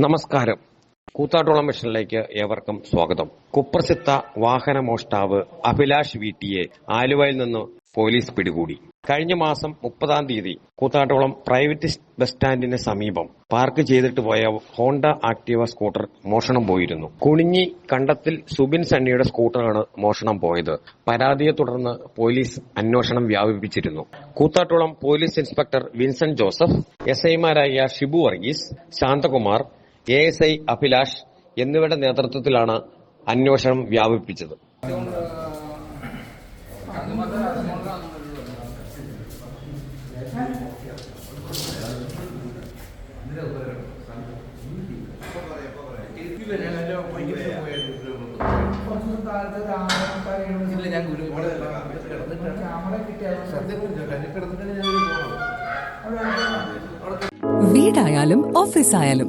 നമസ്കാരം. കൂത്താട്ടോളം മിഷനിലേക്ക് ഏവർക്കും സ്വാഗതം. കുപ്രസിദ്ധ വാഹന മോഷ്ടാവ് അഭിലാഷ് വീട്ടിയെ ആലുവയിൽ നിന്ന് പോലീസ് പിടികൂടി. കഴിഞ്ഞ മാസം മുപ്പതാം തീയതി കൂത്താട്ടോളം പ്രൈവറ്റ് ബസ് സ്റ്റാൻഡിന് സമീപം പാർക്ക് ചെയ്തിട്ട് പോയ ഹോണ്ട ആക്ടിവ സ്കൂട്ടർ മോഷണം പോയിരുന്നു. കുണിഞ്ഞി കണ്ടത്തിൽ സുബിൻ സണ്ണിയുടെ സ്കൂട്ടറാണ് മോഷണം പോയത്. പരാതിയെ തുടർന്ന് പോലീസ് അന്വേഷണം വ്യാപിപ്പിച്ചിരുന്നു. Koothattukulam police inspector Vincent Joseph S ഐമാരായ Shibu Varghese Santhakumar A S I Abhilash എന്നിവരുടെ നേതൃത്വത്തിലാണ് അന്വേഷണം വ്യാപിപ്പിച്ചത്. ഞാൻ ഗുരു വീടായാലും ഓഫീസായാലും